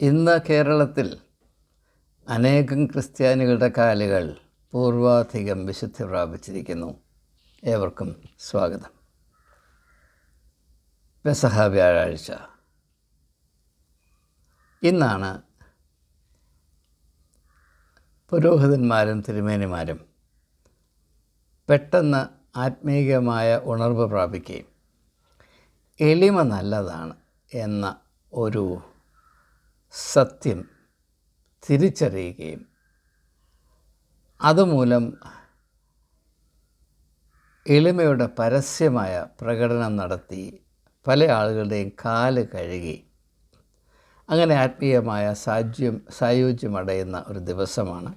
ഇന്ന് കേരളത്തിൽ അനേകം ക്രിസ്ത്യാനികളുടെ കാലുകൾ പൂർവാധികം വിശുദ്ധി പ്രാപിച്ചിരിക്കുന്നു. ഏവർക്കും സ്വാഗതം. പെസഹ വ്യാഴാഴ്ച. ഇന്നാണ് പുരോഹിതന്മാരും തിരുമേനിമാരും പെട്ടെന്ന് ആത്മീയമായ ഉണർവ് പ്രാപിക്കുകയും എളിമ നല്ലതാണ് എന്ന ഒരു സത്യം തിരിച്ചറിയുകയും അതുമൂലം എളിമയുടെ പരസ്യമായ പ്രകടനം നടത്തി പല ആളുകളുടെയും കാൽ കഴുകി അങ്ങനെ ആത്മീയമായ സാജ്യം സായുജ്യമടയുന്ന ഒരു ദിവസമാണ്.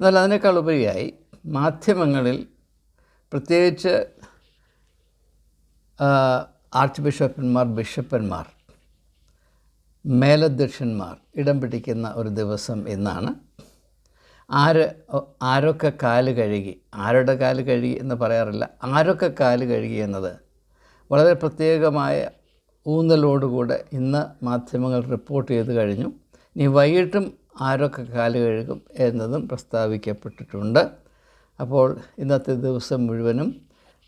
എന്നാൽ അതിനേക്കാൾ ഉപരിയായി മാധ്യമങ്ങളിൽ പ്രത്യേകിച്ച് ആർച്ച് ബിഷപ്പന്മാർ ബിഷപ്പന്മാർ മേലധ്യക്ഷന്മാർ ഇടം പിടിക്കുന്ന ഒരു ദിവസം എന്നാണ്. ആര് ആരൊക്കെ കാൽ കഴുകി ആരുടെ കാൽ കഴുകി എന്ന് പറയാറില്ല. ആരൊക്കെ കാൽ കഴുകി എന്നത് വളരെ പ്രത്യേകമായ ഊന്നലോടുകൂടെ ഇന്ന് മാധ്യമങ്ങൾ റിപ്പോർട്ട് ചെയ്ത് കഴിഞ്ഞു. ഇനി വൈകിട്ടും ആരൊക്കെ കാൽ കഴുകും എന്നതും പ്രസ്താവിക്കപ്പെട്ടിട്ടുണ്ട്. അപ്പോൾ ഇന്നത്തെ ദിവസം മുഴുവനും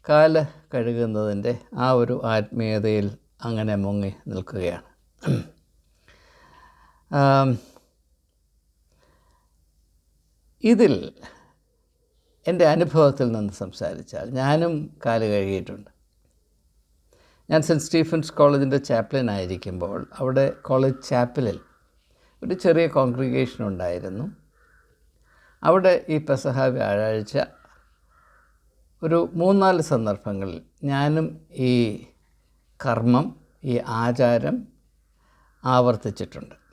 കാൽ കഴുകുന്നതിന്റെ ആ ഒരു ആത്മീയതയിൽ അങ്ങനെ മുങ്ങി നിൽക്കുകയാണ്. ഇതിൽ എന്റെ അനുഭവത്തിൽ നിന്ന് സംസാരിച്ചാൽ ഞാനും കാൽ കഴുകിയിട്ടുണ്ട്. ഞാൻ സെന്റ് സ്റ്റീഫൻസ് കോളേജിന്റെ ചാപ്ലിനായിരിക്കുമ്പോൾ അവിടെ കോളേജ് ചാപ്പലിൽ ഒരു ചെറിയ കോൺഗ്രിഗേഷൻ ഉണ്ടായിരുന്നു. അവിടെ ഈ പെസഹ വ്യാഴാഴ്ച ഒരു മൂന്നാൽ സന്ദർഭങ്ങളിൽ ഞാനും ഈ കർമ്മം ഈ ആചാരം ആവർത്തിച്ചിട്ടുണ്ട്.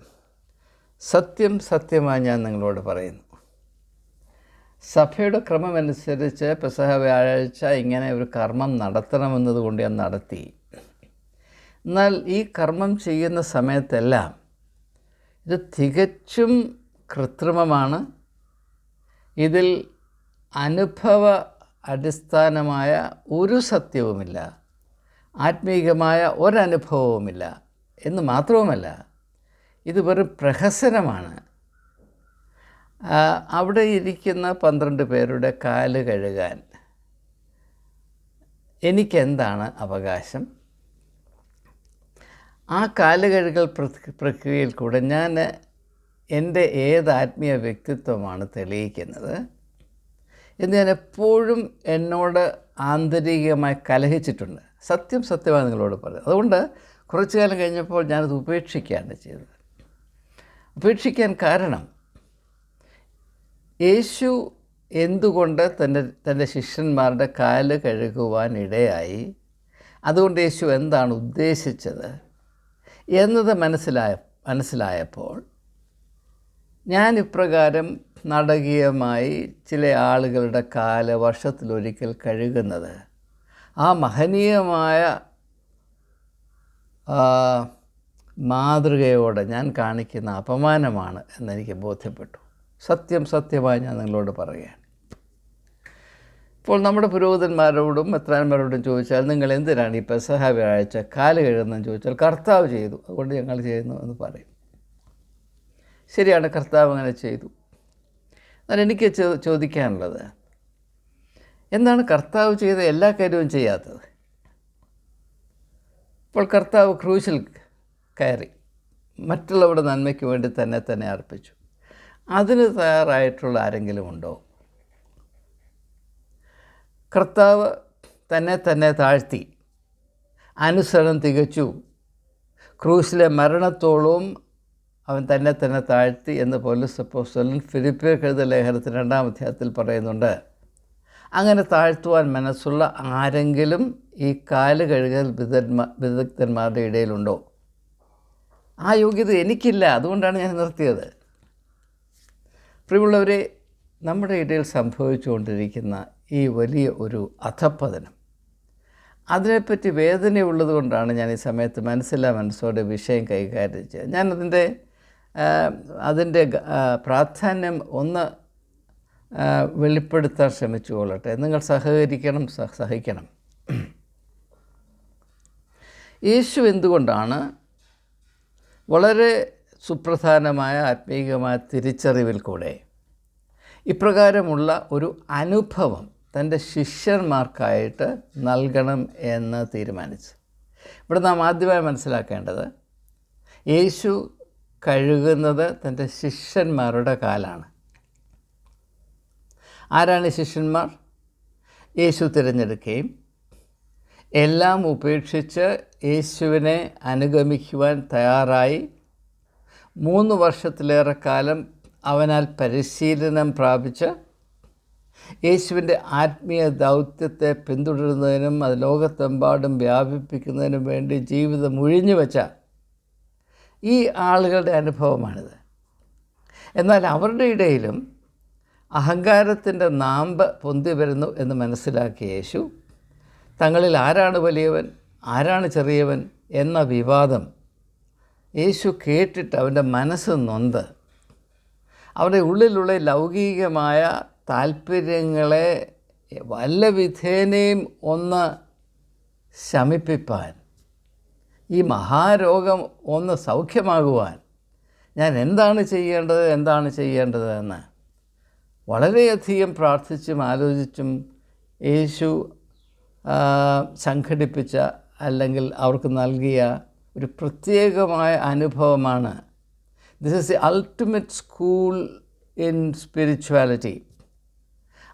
സത്യം സത്യമായി ഞാൻ നിങ്ങളോട് പറയുന്നു. സഭയുടെ ക്രമമനുസരിച്ച് പെസഹ വ്യാഴാഴ്ച ഇങ്ങനെ ഒരു കർമ്മം നടത്തണമെന്നതുകൊണ്ട് ഞാൻ നടത്തി. എന്നാൽ ഈ കർമ്മം ചെയ്യുന്ന സമയത്തെല്ലാം ഇത് തികച്ചും കൃത്രിമമാണ്. ഇതിൽ അനുഭവ അടിസ്ഥാനമായ ഒരു സത്യവുമില്ല. ആത്മീകമായ ഒരനുഭവവുമില്ല എന്ന് മാത്രവുമല്ല ഇത് വെറും പ്രഹസനമാണ്. അവിടെ ഇരിക്കുന്ന പന്ത്രണ്ട് പേരുടെ കാൽ കഴുകാൻ എനിക്കെന്താണ് അവകാശം? ആ കാൽ കഴുകൽ പ്രക്രിയയിൽ കൂടെ ഞാൻ എന്റെ ഏത് ആത്മീയ വ്യക്തിത്വമാണ് തെളിയിക്കുന്നത്. എന്ന് ഞാൻ എപ്പോഴും എന്നോട് ആന്തരികമായി കലഹിച്ചിട്ടുണ്ട്. സത്യം സത്യമായി നിങ്ങളോട് പറയുന്നത്. അതുകൊണ്ട് കുറച്ചു കാലം കഴിഞ്ഞപ്പോൾ ഞാനത് ഉപേക്ഷിക്കുകയാണ് ചെയ്തത്. ഉപേക്ഷിക്കാൻ കാരണം യേശു എന്തുകൊണ്ട് തന്റെ തന്റെ ശിഷ്യന്മാരുടെ കാൽ കഴുകുവാൻ ഇടയായി? അതുകൊണ്ട് യേശു എന്താണ് ഉദ്ദേശിച്ചത് എന്നത് മനസ്സിലായ മനസ്സിലായപ്പോൾ ഞാൻ ഇപ്രകാരം നാടകീയമായി ചില ആളുകളുടെ കാൽ വർഷത്തിലൊരിക്കൽ കഴുകുന്നത്. ആ മഹനീയമായ മാതൃകയോടെ ഞാൻ കാണിക്കുന്ന അപമാനമാണ് എന്നെനിക്ക് ബോധ്യപ്പെട്ടു. സത്യം സത്യമായി ഞാൻ നിങ്ങളോട് പറയുകയാണ്. ഇപ്പോൾ നമ്മുടെ പുരോഹിതന്മാരോടും മെത്രാന്മാരോടും ചോദിച്ചാൽ നിങ്ങൾ എന്തിനാണ് ഈ പെസഹ വ്യാഴ്ച കാൽ കഴുകുന്നതെന്ന് ചോദിച്ചാൽ കർത്താവ് ചെയ്തു. അതുകൊണ്ട് ഞങ്ങൾ ചെയ്യുന്നു എന്ന് പറയും. ശരിയാണ് കർത്താവ് അങ്ങനെ ചെയ്തു. എന്നാൽ എനിക്ക് ചോദിക്കാനുള്ളത് എന്താണ് കർത്താവ് ചെയ്ത എല്ലാ കാര്യവും ചെയ്യാത്തത്? ഇപ്പോൾ കർത്താവ് ക്രൂശിൽ കയറി. മറ്റുള്ളവരുടെ നന്മയ്ക്ക് വേണ്ടി തന്നെ തന്നെ അർപ്പിച്ചു. അതിന് തയ്യാറായിട്ടുള്ള ആരെങ്കിലും ഉണ്ടോ? കർത്താവ് തന്നെ തന്നെ താഴ്ത്തി. അനുസരണം തികച്ചു. ക്രൂസിലെ മരണത്തോളവും അവൻ തന്നെ തന്നെ താഴ്ത്തി എന്ന് പോലീസ് അപ്പോസ്റ്റലൻ ഫിലിപ്പിയർ കഴുത ലേഖനത്തിന് രണ്ടാം അധ്യായത്തിൽ പറയുന്നുണ്ട്. അങ്ങനെ താഴ്ത്തുവാൻ മനസ്സുള്ള ആരെങ്കിലും ഈ കാൽ കഴുകൽ വിദഗ്ധന്മാ വിദഗ്ധന്മാരുടെ ഇടയിലുണ്ടോ? ആ യോഗ്യത എനിക്കില്ല അതുകൊണ്ടാണ് ഞാൻ നിർത്തിയത്. പ്രിയമുള്ളവരെ നമ്മുടെ ഇടയിൽ സംഭവിച്ചുകൊണ്ടിരിക്കുന്ന ഈ വലിയ ഒരു അധപ്പതനം അതിനെപ്പറ്റി വേദനയുള്ളത് കൊണ്ടാണ് ഞാൻ ഈ സമയത്ത് മനസ്സിലാ മനസ്സോടെ വിഷയം കൈകാര്യം ചെയ്യുക ഞാനതിന്റെ അതിന്റെ പ്രാധാന്യം ഒന്ന് വെളിപ്പെടുത്താൻ ശ്രമിച്ചു കൊള്ളട്ടെ നിങ്ങൾ സഹകരിക്കണം സഹിക്കണം. യേശു എന്തുകൊണ്ടാണ് വളരെ സുപ്രധാനമായ ആത്മീയമായ തിരിച്ചറിവിൽ കൂടെ ഇപ്രകാരമുള്ള ഒരു അനുഭവം തന്റെ ശിഷ്യന്മാർക്കായിട്ട് നൽകണം എന്ന് തീരുമാനിച്ചു. ഇവിടെ നാം ആദ്യമായി മനസ്സിലാക്കേണ്ടത് യേശു കഴുകുന്നത് തന്റെ ശിഷ്യന്മാരുടെ കാലാണ്. ആരാണ് ശിഷ്യന്മാർ? യേശു തിരഞ്ഞെടുക്കുകയും എല്ലാം ഉപേക്ഷിച്ച് യേശുവിനെ അനുഗമിക്കുവാൻ തയ്യാറായി. മൂന്ന് വർഷത്തിലേറെ കാലം അവനാൽ പരിശീലനം പ്രാപിച്ച് യേശുവിന്റെ ആത്മീയ ദൗത്യത്തെ പിന്തുടരുന്നതിനും അത് ലോകത്തെമ്പാടും വ്യാപിപ്പിക്കുന്നതിനും വേണ്ടി ജീവിതം ഒഴിഞ്ഞു വെച്ച ഈ ആളുകളുടെ അനുഭവമാണിത്. എന്നാൽ അവരുടെ ഇടയിലും അഹങ്കാരത്തിന്റെ നാമ്പ് പൊന്തി വരുന്നു എന്ന് മനസ്സിലാക്കിയ യേശു തങ്ങളിൽ ആരാണ് വലിയവൻ? ആരാണ് ചെറിയവൻ? എന്ന വിവാദം യേശു കേട്ടിട്ട് അവന്റെ മനസ്സ് നൊന്ത്. അവരുടെ ഉള്ളിലുള്ള ലൗകികമായ താല്പര്യങ്ങളെ വല്ല വിധേനയും ഒന്ന് ശമിപ്പിപ്പാൻ ഈ മഹാരോഗം ഒന്ന് സൗഖ്യമാകുവാൻ ഞാൻ എന്താണ് ചെയ്യേണ്ടത് എന്താണ് ചെയ്യേണ്ടത് എന്ന് വളരെയധികം പ്രാർത്ഥിച്ചും ആലോചിച്ചും യേശു സംഘടിപ്പിച്ച അല്ലെങ്കിൽ അവർക്ക് നൽകിയ ഒരു പ്രത്യേകമായ അനുഭവമാണ്. This is the ultimate school in spirituality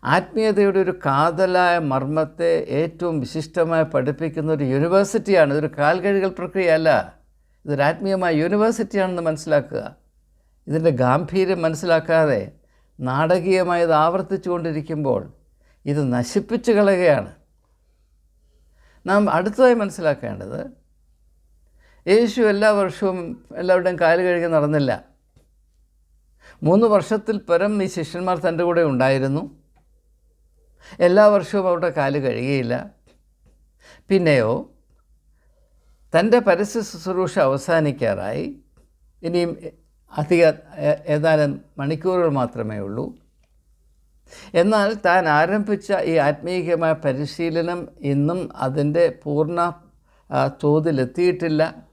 ആത്മീയതയുടെ ഒരു കാതലായ മർമ്മത്തെ ഏറ്റവും വിശിഷ്ടമായി പഠിപ്പിക്കുന്ന ഒരു യൂണിവേഴ്സിറ്റിയാണ്. ഇതൊരു കാൽകഴുകൽ പ്രക്രിയയല്ല. ഇതൊരു ആത്മീയമായ യൂണിവേഴ്സിറ്റിയാണെന്ന് മനസ്സിലാക്കുക. ഇതിന്റെ ഗാംഭീര്യം മനസ്സിലാക്കാതെ നാടകീയമായി ഇത് ആവർത്തിച്ചു കൊണ്ടിരിക്കുമ്പോൾ ഇത് നശിപ്പിച്ചു കളയുകയാണ്. നാം അടുത്തതായി മനസ്സിലാക്കേണ്ടത് യേശു എല്ലാ വർഷവും എല്ലാവരുടെയും കാൽ കഴുകി നടന്നില്ല. മൂന്ന് വർഷത്തിൽ പരം ഈ ശിഷ്യന്മാർ തന്റെ കൂടെ ഉണ്ടായിരുന്നു. എല്ലാ വർഷവും അവരുടെ കാൽ കഴുകിയില്ല. പിന്നെയോ തന്റെ പരസ്യ ശുശ്രൂഷ അവസാനിക്കാറായി. ഇനിയും അധിക ഏതാനും മണിക്കൂറുകൾ മാത്രമേ ഉള്ളൂ. എന്നാൽ താൻ ആരംഭിച്ച ഈ ആത്മീയമായ പരിശീലനം ഇന്നും അതിന്റെ പൂർണ തോതിലെത്തിയിട്ടില്ല.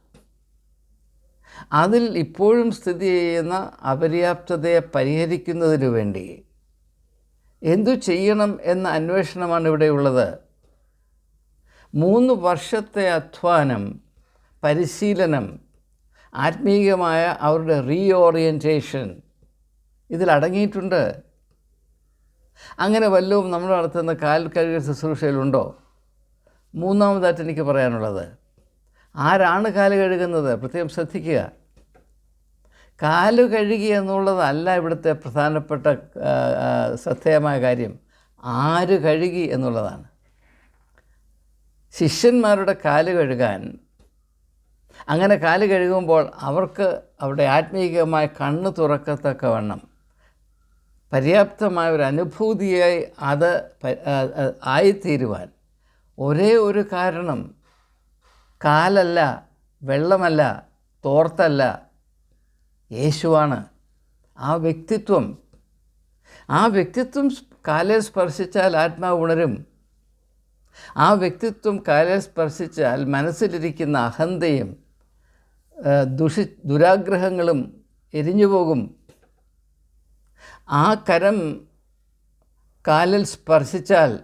അതിൽ ഇപ്പോഴും സ്ഥിതി ചെയ്യുന്ന അപര്യാപ്തതയെ പരിഹരിക്കുന്നതിനു വേണ്ടി എന്തു ചെയ്യണം എന്ന അന്വേഷണമാണ് ഇവിടെയുള്ളത് മൂന്ന് വർഷത്തെ അധ്വാനം പരിശീലനം ആത്മീയമായ അവരുടെ റീഓറിയന്റേഷൻ ഇതിലടങ്ങിയിട്ടുണ്ട്. അങ്ങനെ വല്ലതും നമ്മൾ നടത്തുന്ന കാൽ കഴുകൽ ശുശ്രൂഷയിലുണ്ടോ? മൂന്നാമതായിട്ട് എനിക്ക് പറയാനുള്ളത് ആരാണ് കാൽ കഴുകുന്നത്? പ്രത്യേകം ശ്രദ്ധിക്കുക. കാൽ കഴുകി എന്നുള്ളതല്ല ഇവിടുത്തെ പ്രധാനപ്പെട്ട ശ്രദ്ധേയമായ കാര്യം. ആര് കഴുകി എന്നുള്ളതാണ്. ശിഷ്യന്മാരുടെ കാൽ കഴുകാൻ അങ്ങനെ കാൽ കഴുകുമ്പോൾ അവർക്ക് അവിടെ ആത്മീയമായ കണ്ണ് തുറക്കത്തക്കവണ്ണം പര്യാപ്തമായ ഒരു അനുഭൂതിയായി അത് ആയിത്തീരുവാൻ ഒരേ ഒരു കാരണം കാലല്ല വെള്ളമല്ല തോർത്തല്ല യേശുവാണ്. ആ വ്യക്തിത്വം. ആ വ്യക്തിത്വം കാലെ സ്പർശിച്ചാൽ ആത്മാവ് ഉണരും. ആ വ്യക്തിത്വം കാലിൽ സ്പർശിച്ചാൽ മനസ്സിലിരിക്കുന്ന അഹന്തയും ദുഷി ദുരാഗ്രഹങ്ങളും എരിഞ്ഞു പോകും ആ കരം കാലിൽ സ്പർശിച്ചാൽ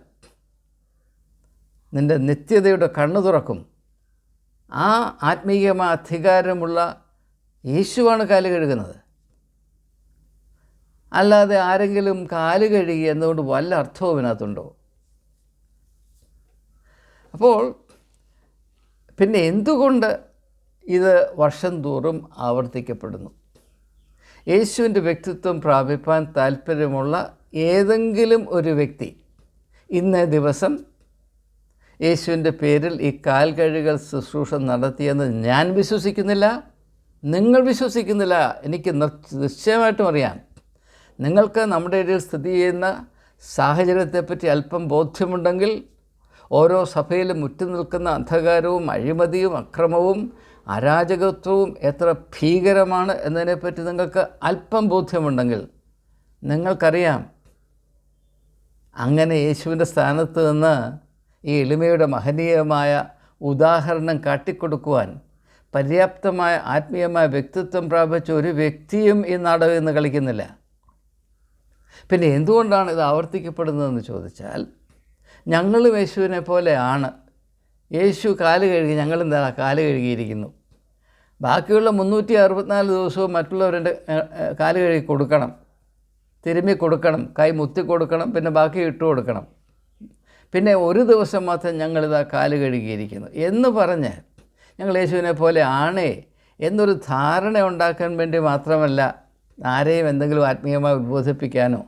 നിന്റെ നിത്യതയുടെ കണ്ണു തുറക്കും. ആ ആത്മീയമായ അധികാരമുള്ള യേശുവാണ് കാൽ കഴുകുന്നത്. അല്ലാതെ ആരെങ്കിലും കാൽ കഴുകി എന്നുകൊണ്ട് വല്ല അർത്ഥവും ഇതിനകത്തുണ്ടോ? അപ്പോൾ പിന്നെ എന്തുകൊണ്ട് ഇത് വർഷം തോറും ആവർത്തിക്കപ്പെടുന്നു? യേശുവിന്റെ വ്യക്തിത്വം പ്രാപിപ്പാൻ താല്പര്യമുള്ള ഏതെങ്കിലും ഒരു വ്യക്തി ഇന്നേ ദിവസം യേശുവിന്റെ പേരിൽ ഈ കാൽ കഴുകൽ ശുശ്രൂഷ നടത്തിയെന്ന് ഞാൻ വിശ്വസിക്കുന്നില്ല നിങ്ങൾ വിശ്വസിക്കുന്നില്ല എനിക്ക് നിശ്ചയമായിട്ടും അറിയാം. നിങ്ങൾക്ക് നമ്മുടെ ഇടയിൽ സ്ഥിതി ചെയ്യുന്ന സാഹചര്യത്തെപ്പറ്റി അല്പം ബോധ്യമുണ്ടെങ്കിൽ ഓരോ സഭയിലും മുറ്റി നിൽക്കുന്ന അന്ധകാരവും അഴിമതിയും അക്രമവും അരാജകത്വവും എത്ര ഭീകരമാണ് എന്നതിനെപ്പറ്റി നിങ്ങൾക്ക് അല്പം ബോധ്യമുണ്ടെങ്കിൽ നിങ്ങൾക്കറിയാം. അങ്ങനെ യേശുവിന്റെ സ്ഥാനത്ത് നിന്ന് ഈ എളിമയുടെ മഹനീയമായ ഉദാഹരണം കാട്ടിക്കൊടുക്കുവാൻ പര്യാപ്തമായ ആത്മീയമായ വ്യക്തിത്വം പ്രാപിച്ച ഒരു വ്യക്തിയും ഈ നാടകം ഇന്ന് കളിക്കുന്നില്ല. പിന്നെ എന്തുകൊണ്ടാണ് ഇത് ആവർത്തിക്കപ്പെടുന്നതെന്ന് ചോദിച്ചാൽ ഞങ്ങളും യേശുവിനെ പോലെയാണ് യേശു കാൽ കഴുകി ഞങ്ങളെന്താ കാൽ കഴുകിയിരിക്കുന്നു. ബാക്കിയുള്ള മുന്നൂറ്റി അറുപത്തിനാല് ദിവസവും മറ്റുള്ളവരുടെ കാൽ കഴുകി കൊടുക്കണം. തിരുമ്മി കൊടുക്കണം. കൈ മുത്തി കൊടുക്കണം. പിന്നെ ബാക്കി ഇട്ട് കൊടുക്കണം. പിന്നെ ഒരു ദിവസം മാത്രം ഞങ്ങളിതാ കാൽ കഴുകിയിരിക്കുന്നു. എന്ന് പറഞ്ഞ് ഞങ്ങൾ യേശുവിനെ പോലെ ആണേ എന്നൊരു ധാരണ ഉണ്ടാക്കാൻ വേണ്ടി മാത്രമല്ല ആരെയും എന്തെങ്കിലും ആത്മീയമായി ഉദ്ബോധിപ്പിക്കാനോ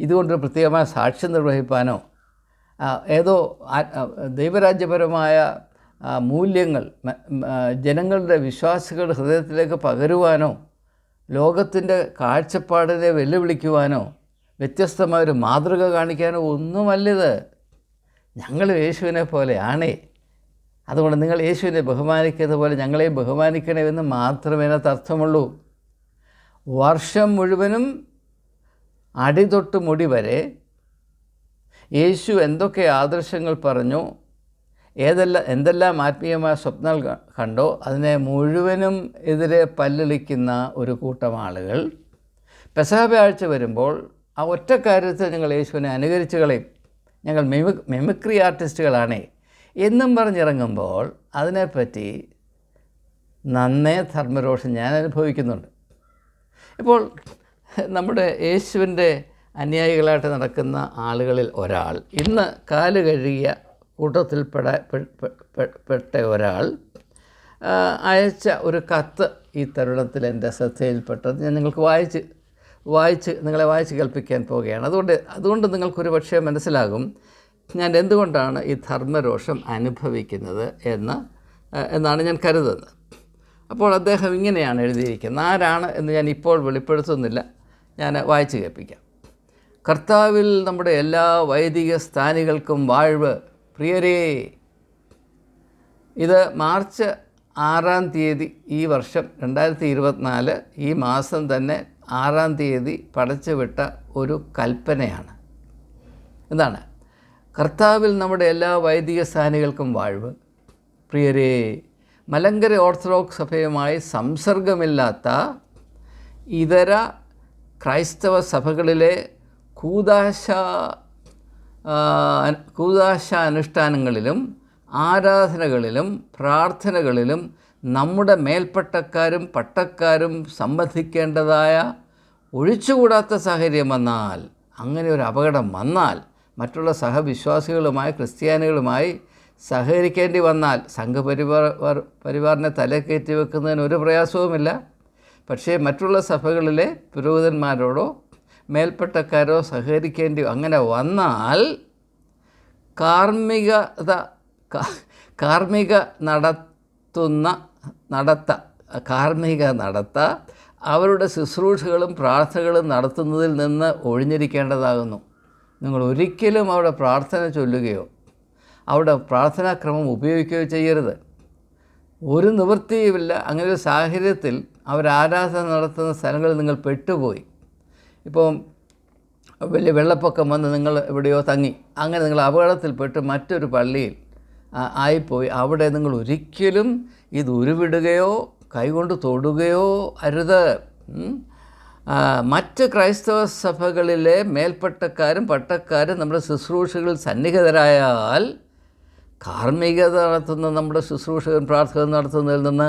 ഇതുകൊണ്ടൊരു പ്രത്യേകമായ സാക്ഷ്യം നിർവഹിപ്പാനോ ഏതോ ദൈവരാജ്യപരമായ മൂല്യങ്ങൾ ജനങ്ങളുടെ വിശ്വാസികളുടെ ഹൃദയത്തിലേക്ക് പകരുവാനോ ലോകത്തിന്റെ കാഴ്ചപ്പാടിനെ വെല്ലുവിളിക്കുവാനോ വ്യത്യസ്തമായ ഒരു മാതൃക കാണിക്കാനോ ഒന്നുമല്ലിത്. ഞങ്ങൾ യേശുവിനെ പോലെയാണേ. അതുകൊണ്ട് നിങ്ങൾ യേശുവിനെ ബഹുമാനിക്കുന്നത് പോലെ ഞങ്ങളെയും ബഹുമാനിക്കണമെന്ന് മാത്രമേ അതിനകത്ത് അർത്ഥമുള്ളൂ. വർഷം മുഴുവനും അടിതൊട്ട് മുടി വരെ യേശു എന്തൊക്കെ ആദർശങ്ങൾ പറഞ്ഞു ഏതെല്ലാം എന്തെല്ലാം ആത്മീയമായ സ്വപ്നങ്ങൾ കണ്ടോ അതിനെ മുഴുവനും എതിരെ പല്ലിളിക്കുന്ന ഒരു കൂട്ടം ആളുകൾ. പെസഹ ആഴ്ച വരുമ്പോൾ ആ ഒറ്റ കാര്യത്തിൽ ഞങ്ങൾ യേശുവിനെ അനുകരിച്ച് കളയും. ഞങ്ങൾ മിമി മിമിക്രി ആർട്ടിസ്റ്റുകളാണേ. എന്നും പറഞ്ഞിറങ്ങുമ്പോൾ അതിനെപ്പറ്റി നന്നേ ധർമ്മരോഷം ഞാൻ അനുഭവിക്കുന്നുണ്ട്. ഇപ്പോൾ നമ്മുടെ യേശുവിന്റെ അനുയായികളായിട്ട് നടക്കുന്ന ആളുകളിൽ ഒരാൾ ഇന്ന് കാൽ കഴുകിയ കൂട്ടത്തിൽപ്പെട പെട്ട ഒരാൾ അയച്ച ഒരു കത്ത് ഈ തരുണത്തിൽ എന്റെ ശ്രദ്ധയിൽപ്പെട്ടത്. ഞാൻ നിങ്ങൾക്ക് വായിച്ച് വായിച്ച് നിങ്ങളെ വായിച്ച് കേൾപ്പിക്കാൻ പോവുകയാണ്. അതുകൊണ്ട് അതുകൊണ്ട് നിങ്ങൾക്കൊരു പക്ഷേ മനസ്സിലാകും ഞാൻ എന്തുകൊണ്ടാണ് ഈ ധർമ്മരോഷം അനുഭവിക്കുന്നത് എന്ന് എന്നാണ് ഞാൻ കരുതുന്നത്. അപ്പോൾ അദ്ദേഹം ഇങ്ങനെയാണ് എഴുതിയിരിക്കുന്നത്. ആരാണ് എന്ന് ഞാൻ ഇപ്പോൾ വെളിപ്പെടുത്തുന്നില്ല. ഞാൻ വായിച്ച് കേൾപ്പിക്കാം. കർത്താവിൽ നമ്മുടെ എല്ലാ വൈദിക സ്ഥാനികൾക്കും വാഴ്വ് പ്രിയരേ ഇത് മാർച്ച് ആറാം തീയതി ഈ വർഷം രണ്ടായിരത്തി ഇരുപത്തിനാല് ഈ മാസം തന്നെ ആറാം തീയതി പടച്ചുവിട്ട ഒരു കൽപ്പനയാണ്. എന്താണ്? കർത്താവിൽ നമ്മുടെ എല്ലാ വൈദിക സ്ഥാനികൾക്കും വാഴ്വ്. പ്രിയരേ മലങ്കര ഓർത്തഡോക്സ് സഭയുമായി സംസർഗമില്ലാത്ത ഇതര ക്രൈസ്തവ സഭകളിലെ കൂതാശ കൂതാശ അനുഷ്ഠാനങ്ങളിലും ആരാധനകളിലും പ്രാർത്ഥനകളിലും നമ്മുടെ മേൽപ്പട്ടക്കാരും പട്ടക്കാരും സംബന്ധിക്കേണ്ടതായ ഒഴിച്ചുകൂടാത്ത സാഹചര്യം വന്നാൽ അങ്ങനെ ഒരു അപകടം വന്നാൽ മറ്റുള്ള സഹവിശ്വാസികളുമായി ക്രിസ്ത്യാനികളുമായി സഹകരിക്കേണ്ടി വന്നാൽ സംഘപരിവാർ വാർ- പരിവാറിനെ തലക്കയറ്റി വെക്കുന്നതിന് ഒരു പ്രയാസവുമില്ല. പക്ഷേ മറ്റുള്ള സഭകളിലെ പുരോഹിതന്മാരോടോ മേൽപ്പട്ടക്കാരോ സഹകരിക്കേണ്ടി അങ്ങനെ വന്നാൽ കാർമ്മികത കാർമ്മിക നടത്തുന്ന നടത്ത കാർമ്മിക നടത്ത അവരുടെ ശുശ്രൂഷകളും പ്രാർത്ഥനകളും നടത്തുന്നതിൽ നിന്ന് ഒഴിഞ്ഞിരിക്കേണ്ടതാകുന്നു. നിങ്ങൾ ഒരിക്കലും അവിടെ പ്രാർത്ഥന ചൊല്ലുകയോ അവിടെ പ്രാർത്ഥനാക്രമം ഉപയോഗിക്കുകയോ ചെയ്യരുത്. ഒരു നിവൃത്തിയുമില്ല. അങ്ങനെ ഒരു സാഹചര്യത്തിൽ അവർ ആരാധന നടത്തുന്ന സ്ഥലങ്ങളിൽ നിങ്ങൾ പെട്ടുപോയി. ഇപ്പം വലിയ വെള്ളപ്പൊക്കം വന്ന് നിങ്ങൾ എവിടെയോ തങ്ങി അങ്ങനെ നിങ്ങൾ അപകടത്തിൽപ്പെട്ട് മറ്റൊരു പള്ളിയിൽ ആയിപ്പോയി അവിടെ നിങ്ങൾ ഒരിക്കലും ഇത് ഉരുവിടുകയോ കൈകൊണ്ട് തൊടുകയോ അരുത്. മറ്റ് ക്രൈസ്തവ സഭകളിലെ മേൽപ്പട്ടക്കാരും പട്ടക്കാരും നമ്മുടെ ശുശ്രൂഷകളിൽ സന്നിഹിതരായാൽ കാർമ്മികത നടത്തുന്ന നമ്മുടെ ശുശ്രൂഷകൻ പ്രാർത്ഥന നടത്തുന്നതിൽ നിന്ന്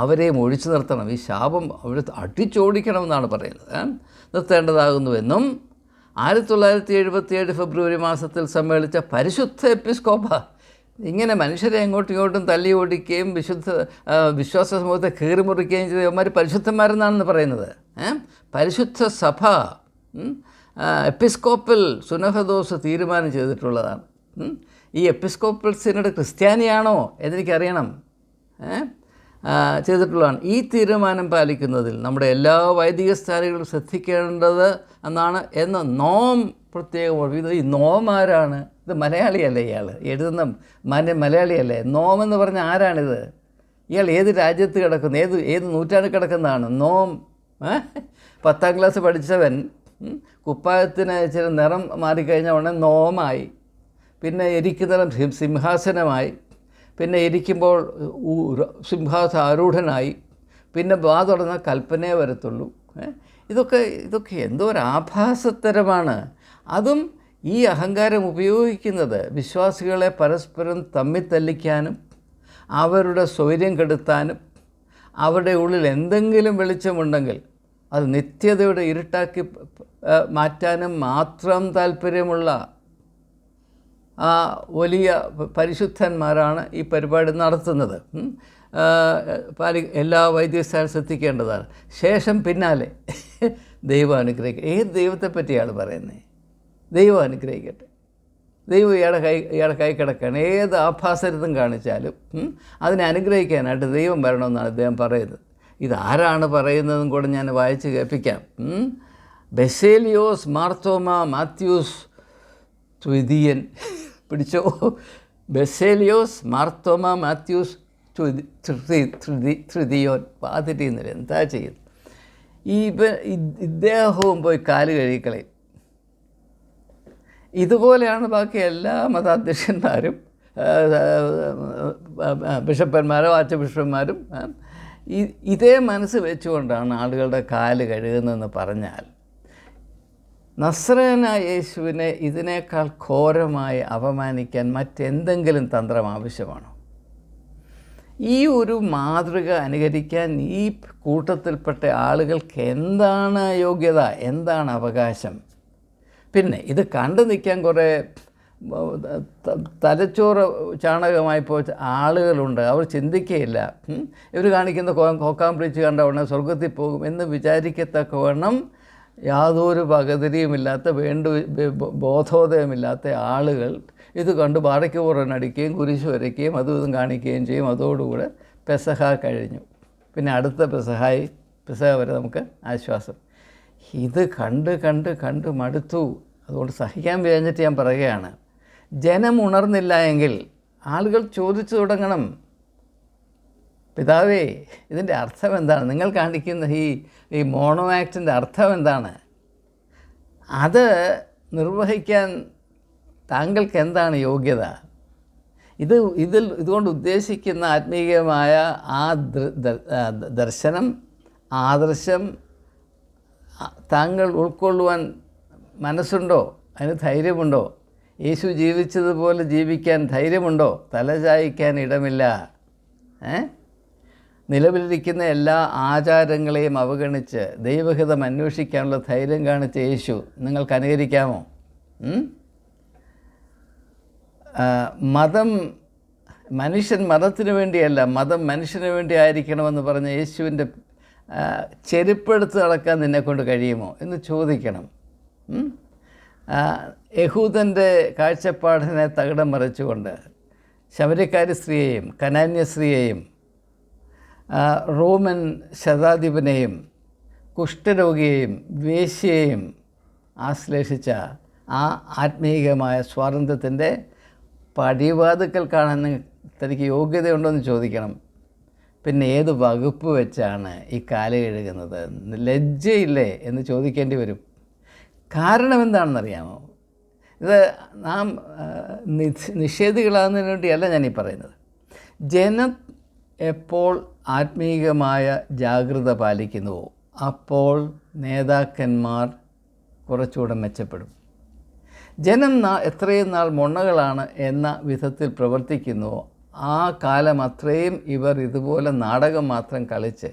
അവരെയും ഒഴിച്ചു നിർത്തണം ഈ ശാപം അവർ അടിച്ചോടിക്കണമെന്നാണ് പറയുന്നത്? നിർത്തേണ്ടതാകുന്നുവെന്നും ആയിരത്തി തൊള്ളായിരത്തി എഴുപത്തിയേഴ് ഫെബ്രുവരി മാസത്തിൽ സമ്മേളിച്ച പരിശുദ്ധ എപ്പിസ്കോപ്പ ഇങ്ങനെ മനുഷ്യരെ അങ്ങോട്ടും ഇങ്ങോട്ടും തല്ലി ഓടിക്കുകയും വിശുദ്ധ വിശ്വാസ സമൂഹത്തെ കീറിമുറിക്കുകയും ചെയ്ത ഇവന്മാർ പരിശുദ്ധന്മാരെന്നാണെന്ന് പറയുന്നത്. പരിശുദ്ധ സഭ എപ്പിസ്കോപ്പിൽ സുനഹദോസ് തീരുമാനം ചെയ്തിട്ടുള്ളതാണ്. ഈ എപ്പിസ്കോപ്പൽ സിനഡ് ക്രിസ്ത്യാനിയാണോ എന്നെനിക്കറിയണം. ഏ? ചെയ്തിട്ടുള്ളതാണ്. ഈ തീരുമാനം പാലിക്കുന്നതിൽ നമ്മുടെ എല്ലാ വൈദിക സ്ഥാനികളും ശ്രദ്ധിക്കേണ്ടത് എന്നാണ്. എന്ന നോം പ്രത്യേകം ഇത് ഈ നോം ആരാണ്? ഇത് മലയാളിയല്ലേ ഇയാൾ എഴുതുന്ന മന മലയാളിയല്ലേ? നോം എന്ന് പറഞ്ഞ ആരാണിത്? ഇയാൾ ഏത് രാജ്യത്ത് കിടക്കുന്ന? ഏത് ഏത് നൂറ്റാണ്ടിൽ കിടക്കുന്നതാണ്? നോം? പത്താം ക്ലാസ് പഠിച്ചവൻ കുപ്പായത്തിന് ചില നിറം മാറിക്കഴിഞ്ഞ ഉടനെ നോമായി. പിന്നെ എരിക്കുന്ന സിം- സിംഹാസനമായി. പിന്നെ ഇരിക്കുമ്പോൾ സിംഹാസാരൂഢനായി പിന്നെ വാ തുറന്ന കൽപ്പനയെ വരത്തുള്ളൂ. ഇതൊക്കെ ഇതൊക്കെ എന്തോ ഒരു ആഭാസത്തരമാണ്. അതും ഈ അഹങ്കാരം ഉപയോഗിക്കുന്നത് വിശ്വാസികളെ പരസ്പരം തമ്മിത്തല്ലിക്കാനും അവരുടെ സ്വൈര്യം കെടുത്താനും അവരുടെ ഉള്ളിൽ എന്തെങ്കിലും വെളിച്ചമുണ്ടെങ്കിൽ അത് നിത്യതയുടെ ഇരുട്ടാക്കി മാറ്റാനും മാത്രം താല്പര്യമുള്ള ആ വലിയ പരിശുദ്ധന്മാരാണ് ഈ പരിപാടി നടത്തുന്നത്. പാലി എല്ലാ വൈദ്യസ്ഥാനം ശ്രദ്ധിക്കേണ്ടതാണ്. ശേഷം പിന്നാലെ ദൈവം അനുഗ്രഹിക്കുക ഏത് ദൈവത്തെ പറ്റിയാണ് പറയുന്നത് ദൈവം അനുഗ്രഹിക്കട്ടെ. ദൈവം ഇയാളെ കൈ ഇയാളെ കൈ കിടക്കുകയാണ്. ഏത് ആഭാസരത്തും കാണിച്ചാലും അതിനെ അനുഗ്രഹിക്കാനായിട്ട് ദൈവം വരണമെന്നാണ് അദ്ദേഹം പറയുന്നത്. ഇതാരാണ് പറയുന്നതും കൂടെ ഞാൻ വായിച്ച് കേൾപ്പിക്കാം. ബെസേലിയോസ് മാർത്തോമ മാത്യൂസ് ത്വിതീയൻ പിടിച്ചോ. ബെസേലിയോസ് മാർത്തോമ മാത്യൂസ് തൃതീയോൻ പാതിരിയുന്നില്ല എന്താ ചെയ്യുന്നത്? ഈ ഇദ്ദേഹവും പോയി കാൽ കഴുകിക്കളയും. ഇതുപോലെയാണ് ബാക്കി എല്ലാ മതാധ്യക്ഷന്മാരും ബിഷപ്പന്മാരും ആച്ച ബിഷപ്പന്മാരും ഈ- ഇതേ മനസ്സ് വെച്ചുകൊണ്ടാണ് ആളുകളുടെ കാൽ കഴുകുന്നതെന്ന് പറഞ്ഞാൽ നസ്രേന യേശുവിനെ ഇതിനേക്കാൾ ഘോരമായി അപമാനിക്കാൻ മറ്റെന്തെങ്കിലും തന്ത്രം ആവശ്യമാണോ? ഈ ഒരു മാതൃക അനുകരിക്കാൻ ഈ കൂട്ടത്തിൽപ്പെട്ട ആളുകൾക്ക് എന്താണ് യോഗ്യത? എന്താണ് അവകാശം? പിന്നെ ഇത് കണ്ടു നിൽക്കാൻ കുറേ തലച്ചോറ് ചാണകമായി പോയ ആളുകളുണ്ട്. അവർ ചിന്തിക്കുകയില്ല ഇവർ കാണിക്കുന്ന കോക്കാം പിടിച്ച് കണ്ട ഉടനെ സ്വർഗത്തിൽ പോകും എന്ന് വിചാരിക്കത്തക്കവണ്ണം യാതൊരു പകതിരിയുമില്ലാത്ത വേണ്ട ബോധോദയമില്ലാത്ത ആളുകൾ ഇത് കണ്ട് ബാറയ്ക്ക് പുറനടിക്കുകയും കുരിശ് വരയ്ക്കുകയും അതും ഇതും കാണിക്കുകയും ചെയ്യും. അതോടുകൂടെ പെസഹ കഴിഞ്ഞു. പിന്നെ അടുത്ത പെസഹായി പെസഹ വരെ നമുക്ക് ആശ്വാസം. ഇത് കണ്ട് കണ്ട് കണ്ട് മടുത്തു. അതുകൊണ്ട് സഹിക്കാൻ വേണ്ടിയിട്ട് ഞാൻ പറയുകയാണ് ജനം ഉണർന്നില്ല എങ്കിൽ ആളുകൾ ചോദിച്ചു തുടങ്ങണം. പിതാവേ ഇതിന്റെ അർത്ഥം എന്താണ്? നിങ്ങൾ കാണിക്കുന്ന ഈ ഈ മോണോ ആക്ടിന്റെ അർത്ഥം എന്താണ്? അത് നിർവഹിക്കാൻ താങ്കൾക്ക് എന്താണ് യോഗ്യത? ഇത് ഇതിൽ ഇതുകൊണ്ട് ഉദ്ദേശിക്കുന്ന ആത്മീയമായ ആ ദർശനം ആദർശം താങ്കൾ ഉൾക്കൊള്ളുവാൻ മനസ്സുണ്ടോ? അതിന് ധൈര്യമുണ്ടോ? യേശു ജീവിച്ചതുപോലെ ജീവിക്കാൻ ധൈര്യമുണ്ടോ? തലചായ്ക്കാൻ ഇടമില്ല. ഏ? നിലവിലിരിക്കുന്ന എല്ലാ ആചാരങ്ങളെയും അവഗണിച്ച് ദൈവഹിതം അന്വേഷിക്കാനുള്ള ധൈര്യം കാണിച്ച യേശു നിങ്ങൾക്ക് അനുകരിക്കാമോ? മതം മനുഷ്യൻ മതത്തിന് വേണ്ടിയല്ല മതം മനുഷ്യന് വേണ്ടി ആയിരിക്കണമെന്ന് പറഞ്ഞ യേശുവിന്റെ ചെരുപ്പെടുത്ത് നടക്കാൻ നിന്നെക്കൊണ്ട് കഴിയുമോ എന്ന് ചോദിക്കണം? യഹൂദന്റെ കാഴ്ചപ്പാടിനെ തകിടം മറിച്ചുകൊണ്ട് ശബരിക്കാരി സ്ത്രീയെയും കനാന്യ സ്ത്രീയെയും റോമൻ ശതാധിപനെയും കുഷ്ഠരോഗിയെയും വേശ്യയെയും ആശ്ലേഷിച്ച ആ ആത്മീയമായ സ്വാതന്ത്ര്യത്തിന്റെ പടിവാതുക്കൽ കാണാൻ തനിക്ക് യോഗ്യതയുണ്ടോ ചോദിക്കണം. പിന്നെ ഏത് വകുപ്പ് വെച്ചാണ് ഈ കാല കഴുകുന്നത്? ലജ്ജയില്ലേ എന്ന് ചോദിക്കേണ്ടി വരും. കാരണം എന്താണെന്നറിയാമോ? ഇത് നാം നിഷേധികളാകുന്നതിന് വേണ്ടിയല്ല ഞാനീ പറയുന്നത്. ജനം എപ്പോൾ ആത്മീയമായ ജാഗ്രത പാലിക്കുന്നുവോ അപ്പോൾ നേതാക്കന്മാർ കുറച്ചുകൂടെ മെച്ചപ്പെടും. ജനം നാ എത്രയും നാൾ മുണ്ണകളാണ് എന്ന വിധത്തിൽ പ്രവർത്തിക്കുന്നുവോ ആ കാലം അത്രയും ഇവർ ഇതുപോലെ നാടകം മാത്രം കളിച്ച്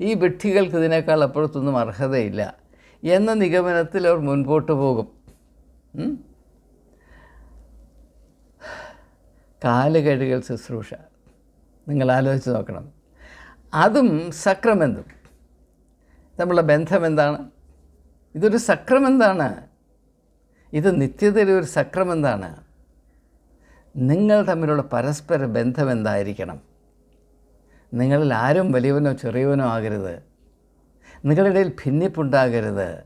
ഈ വിഡ്ഢികൾക്ക് ഇതിനേക്കാൾ അപ്പുറത്തൊന്നും അർഹതയില്ല എന്ന നിഗമനത്തിൽ അവർ മുൻപോട്ട് പോകും? കാലുകഴുകൽ ശുശ്രൂഷ. നിങ്ങൾ ആലോചിച്ച് നോക്കണം. അതും സക്രമെന്തും. തമ്മിലുള്ള ബന്ധം എന്താണ്? ഇതൊരു സക്രമെന്താണ്? ഇത് നിത്യതയിലെ ഒരു സക്രമെന്താണ്? നിങ്ങൾ തമ്മിലുള്ള പരസ്പര ബന്ധം എന്തായിരിക്കണം? നിങ്ങളിൽ ആരും വലിയവനോ ചെറിയവനോ ആകരുത്. നിങ്ങളിടയിൽ ഭിന്നിപ്പുണ്ടാകരുത്.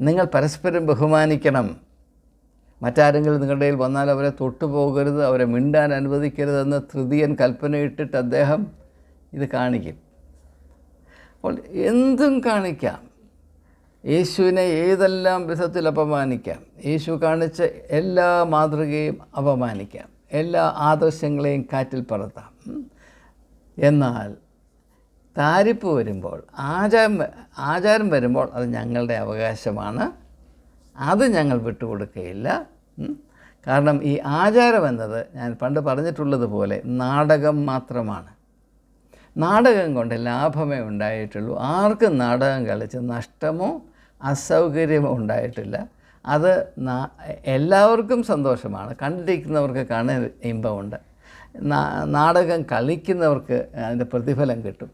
നിങ്ങൾ പരസ്പരം ബഹുമാനിക്കണം. മറ്റാരെങ്കിലും നിങ്ങളുടെ വന്നാൽ അവരെ തൊട്ടുപോകരുത് അവരെ മിണ്ടാൻ അനുവദിക്കരുതെന്ന് തൃതീയൻ കൽപ്പനയിട്ടിട്ട് അദ്ദേഹം ഇത് കാണിക്കും. അപ്പോൾ എന്തും കാണിക്കാം. യേശുവിനെ ഏതെല്ലാം വിധത്തിൽ അപമാനിക്കാം. യേശു കാണിച്ച എല്ലാ മാതൃകയും അപമാനിക്കാം. എല്ലാ ആദർശങ്ങളെയും കാറ്റിൽ പറത്താം. എന്നാൽ താരിപ്പ് വരുമ്പോൾ ആചാരം ആചാരം വരുമ്പോൾ അത് ഞങ്ങളുടെ അവകാശമാണ്. അത് ഞങ്ങൾ വിട്ടുകൊടുക്കുകയില്ല. കാരണം ഈ ആചാരം എന്നത് ഞാൻ പണ്ട് പറഞ്ഞിട്ടുള്ളതുപോലെ നാടകം മാത്രമാണ്. നാടകം കൊണ്ട് ലാഭമേ ഉണ്ടായിട്ടുള്ളൂ. ആർക്കും നാടകം കളിച്ച് നഷ്ടമോ അസൗകര്യമോ ഉണ്ടായിട്ടില്ല. അത് എല്ലാവർക്കും സന്തോഷമാണ്. കണ്ടിരിക്കുന്നവർക്ക് കാണാൻ ഇമ്പമുണ്ട്. നാടകം കളിക്കുന്നവർക്ക് അതിന്റെ പ്രതിഫലം കിട്ടും.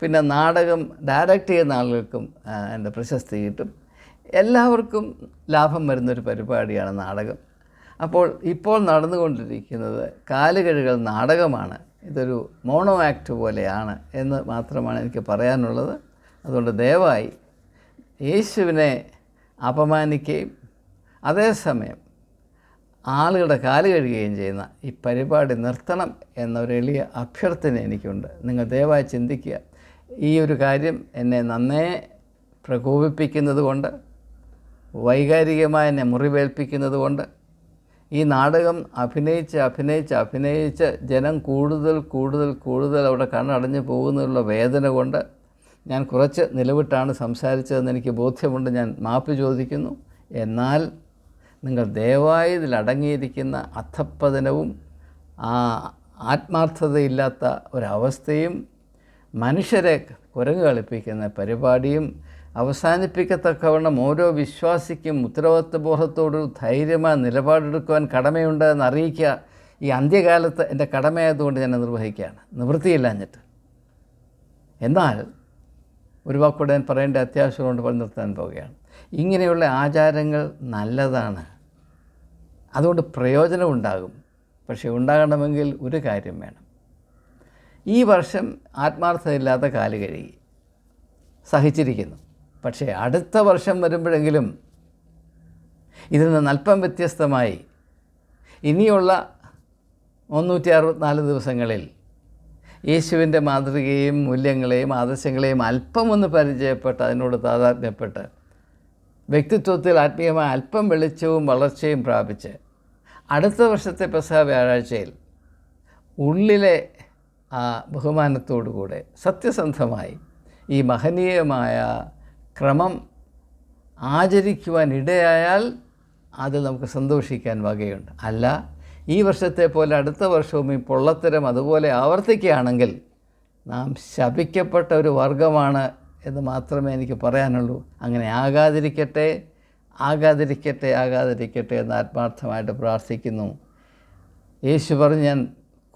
പിന്നെ നാടകം ഡയറക്റ്റ് ചെയ്യുന്ന ആളുകൾക്കും അതിന്റെ പ്രശസ്തി കിട്ടും. എല്ലാവർക്കും ലാഭം വരുന്നൊരു പരിപാടിയാണ് നാടകം. അപ്പോൾ ഇപ്പോൾ നടന്നുകൊണ്ടിരിക്കുന്നത് കാലുകഴുകൾ നാടകമാണ്. ഇതൊരു മോണോ ആക്ട് പോലെയാണ് എന്ന് മാത്രമാണ് എനിക്ക് പറയാനുള്ളത്. അതുകൊണ്ട് ദയവായി യേശുവിനെ അപമാനിക്കുകയും അതേസമയം ആളുകളുടെ കാൽ കഴുകുകയും ചെയ്യുന്ന ഈ പരിപാടി നിർത്തണം എന്നൊരു എളിയ അഭ്യർത്ഥന എനിക്കുണ്ട്. നിങ്ങൾ ദയവായി ചിന്തിക്കുക. ഈ ഒരു കാര്യം എന്നെ നന്നേ പ്രകോപിപ്പിക്കുന്നത് കൊണ്ട് വൈകാരികമായി എന്നെ മുറിവേൽപ്പിക്കുന്നത് കൊണ്ട് ഈ നാടകം അഭിനയിച്ച് അഭിനയിച്ച് അഭിനയിച്ച് ജനം കൂടുതൽ കൂടുതൽ കൂടുതൽ അവിടെ കണ്ണടഞ്ഞു പോകുന്നുള്ള വേദന കൊണ്ട് ഞാൻ കുറച്ച് നിലവിട്ടാണ് സംസാരിച്ചതെന്ന് എനിക്ക് ബോധ്യമുണ്ട്. ഞാൻ മാപ്പ് ചോദിക്കുന്നു. എന്നാൽ നിങ്ങൾ ദയവായി ഇതിലടങ്ങിയിരിക്കുന്ന അധപ്പതനവും ആ ആത്മാർത്ഥതയില്ലാത്ത ഒരവസ്ഥയും മനുഷ്യരെ കുരങ്ങ് കളിപ്പിക്കുന്ന പരിപാടിയും അവസാനിപ്പിക്കത്തക്കവണ്ണം ഓരോ വിശ്വാസിക്കും ഉത്തരവാദിത്വബോധത്തോടൊരു ധൈര്യമായ നിലപാടെടുക്കുവാൻ കടമയുണ്ട് എന്ന് അറിയിക്കുക ഈ അന്ത്യകാലത്ത് എന്റെ കടമയായതുകൊണ്ട് ഞാൻ നിർവഹിക്കുകയാണ്. നിവൃത്തിയില്ലാഞ്ഞിട്ട്. എന്നാൽ ഒരു വാക്കൂടെ ഞാൻ പറയേണ്ട അത്യാവശ്യം കൊണ്ട് പറഞ്ഞ് നിർത്താൻ പോവുകയാണ്. ഇങ്ങനെയുള്ള ആചാരങ്ങൾ നല്ലതാണ്. അതുകൊണ്ട് പ്രയോജനമുണ്ടാകും. പക്ഷേ ഉണ്ടാകണമെങ്കിൽ ഒരു കാര്യം വേണം. ഈ വർഷം ആത്മാർത്ഥതയില്ലാത്ത കാലുകഴുകി സഹിച്ചിരിക്കുന്നു. പക്ഷേ അടുത്ത വർഷം വരുമ്പോഴെങ്കിലും ഇതിൽ നിന്ന് അല്പം വ്യത്യസ്തമായി ഇനിയുള്ള മുന്നൂറ്റി അറുപത്തിനാല് ദിവസങ്ങളിൽ യേശുവിന്റെ മാതൃകയും മൂല്യങ്ങളെയും ആദർശങ്ങളെയും അല്പം ഒന്ന് പരിചയപ്പെട്ട് അതിനോട് താതാത്മ്യപ്പെട്ട് വ്യക്തിത്വത്തിൽ ആത്മീയമായ അല്പം വെളിച്ചവും വളർച്ചയും പ്രാപിച്ച് അടുത്ത വർഷത്തെ പെസഹ വ്യാഴാഴ്ചയിൽ ഉള്ളിലെ ആ ബഹുമാനത്തോടുകൂടെ സത്യസന്ധമായി ഈ മഹനീയമായ ക്രമം ആചരിക്കുവാൻ ഇടയായാൽ അത് നമുക്ക് സന്തോഷിക്കാൻ വകയുണ്ട്. അല്ല ഈ വർഷത്തെ പോലെ അടുത്ത വർഷവും ഈ പൊള്ളത്തരം അതുപോലെ ആവർത്തിക്കുകയാണെങ്കിൽ നാം ശപിക്കപ്പെട്ട ഒരു വർഗമാണ് എന്ന് മാത്രമേ എനിക്ക് പറയാനുള്ളൂ. അങ്ങനെ ആകാതിരിക്കട്ടെ ആകാതിരിക്കട്ടെ ആകാതിരിക്കട്ടെ എന്ന് ആത്മാർത്ഥമായിട്ട് പ്രാർത്ഥിക്കുന്നു. യേശു പറഞ്ഞ് ഞാൻ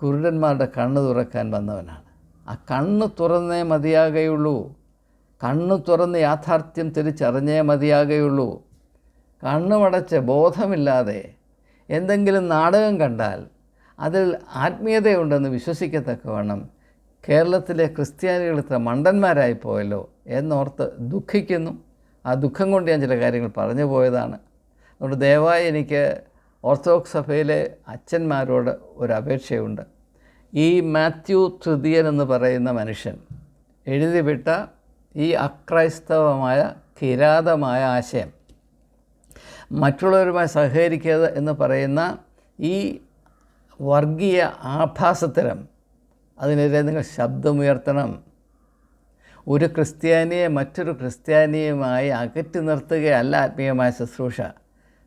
കുരുടന്മാരുടെ കണ്ണ് തുറക്കാൻ വന്നവനാണ്. ആ കണ്ണ് തുറന്നേ മതിയാകുകയുള്ളൂ കണ്ണ് തുറന്ന് യാഥാർത്ഥ്യം തിരിച്ചറിഞ്ഞേ മതിയാകുകയുള്ളൂ കണ്ണുമടച്ച് ബോധമില്ലാതെ എന്തെങ്കിലും നാടകം കണ്ടാൽ അതിൽ ആത്മീയതയുണ്ടെന്ന് വിശ്വസിക്കത്തക്കവണ്ണം കേരളത്തിലെ ക്രിസ്ത്യാനികൾ ഇത്ര മണ്ടന്മാരായി പോയല്ലോ എന്നോർത്ത് ദുഃഖിക്കുന്നു. ആ ദുഃഖം കൊണ്ട് ഞാൻ ചില കാര്യങ്ങൾ പറഞ്ഞു പോയതാണ്. അതുകൊണ്ട് ദയവായി എനിക്ക് ഓർത്തഡോക്സ് സഭയിലെ അച്ഛന്മാരോട് ഒരു അപേക്ഷയുണ്ട്. ഈ മാത്യു തൃതീയൻ എന്ന് പറയുന്ന മനുഷ്യൻ എഴുതിവിട്ട ഈ അക്രൈസ്തവമായ കിരാതമായ ആശയം മറ്റുള്ളവരുമായി സഹകരിക്കുക എന്ന് പറയുന്ന ഈ വർഗീയ ആഭാസത്തരം അതിനെതിരെ നിങ്ങൾ ശബ്ദമുയർത്തണം. ഒരു ക്രിസ്ത്യാനിയെ മറ്റൊരു ക്രിസ്ത്യാനിയുമായി അകറ്റി നിർത്തുകയല്ല ആത്മീയമായ ശുശ്രൂഷ.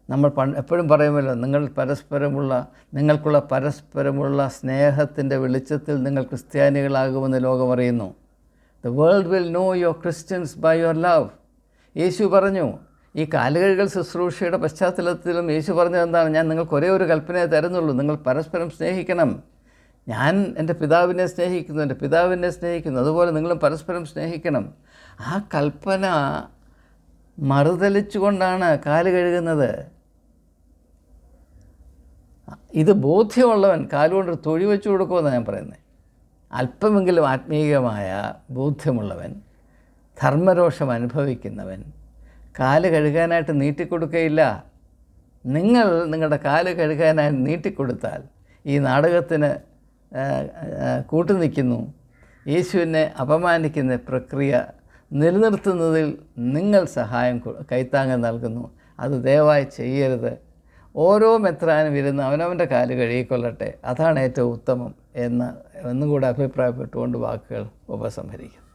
നമ്മൾ എപ്പോഴും പറയുമല്ലോ നിങ്ങൾ പരസ്പരമുള്ള നിങ്ങൾക്കുള്ള പരസ്പരമുള്ള സ്നേഹത്തിന്റെ വെളിച്ചത്തിൽ നിങ്ങൾ ക്രിസ്ത്യാനികളാകുമെന്ന് ലോകം അറിയുന്നു. The world will know your Christians by your love Yesu പറഞ്ഞു ഈ കാലുകഴുകൾ ശുശ്രൂഷയുടെ പശ്ചാത്തലത്തിലും യേശു പറഞ്ഞത് എന്താണ്? ഞാൻ നിങ്ങൾക്ക് ഒരേ ഒരു കൽപ്പനയെ തരുന്നുള്ളൂ. നിങ്ങൾ പരസ്പരം സ്നേഹിക്കണം. ഞാൻ എന്റെ പിതാവിനെ സ്നേഹിക്കുന്നു എന്റെ പിതാവിനെ സ്നേഹിക്കുന്നു. അതുപോലെ നിങ്ങളും പരസ്പരം സ്നേഹിക്കണം. ആ കൽപ്പന മറുതലിച്ചുകൊണ്ടാണ് കാൽ കഴുകുന്നത്. ഇത് ബോധ്യമുള്ളവൻ കാലുകൊണ്ട് തൊഴി വെച്ചു കൊടുക്കുമെന്നാണ് ഞാൻ പറയുന്നത് അല്പമെങ്കിലും ആത്മീയമായ ബോധ്യമുള്ളവൻ ധർമ്മരോഷം അനുഭവിക്കുന്നവൻ കാൽ കഴുകാനായിട്ട് നീട്ടിക്കൊടുക്കുകയില്ല നിങ്ങൾ നിങ്ങളുടെ കാൽ കഴുകാനായി നീട്ടിക്കൊടുത്താൽ ഈ നാടകത്തിന് കൂട്ടുനിൽക്കുന്നു യേശുവിനെ അപമാനിക്കുന്ന പ്രക്രിയ നിലനിർത്തുന്നതിൽ നിങ്ങൾ സഹായം കൈത്താങ്ങം നൽകുന്നു. അത് ദയവായി ചെയ്യരുത്. ഓരോ മെത്രാനും ഇരുന്ന് അവനവന്റെ കാൽ കഴുകിക്കൊള്ളട്ടെ. അതാണ് ഏറ്റവും ഉത്തമം. എന്ന് എന്നും കൂടെ അഭിപ്രായപ്പെട്ടുകൊണ്ട് വാക്കുകൾ ഉപസംഹരിക്കുന്നു.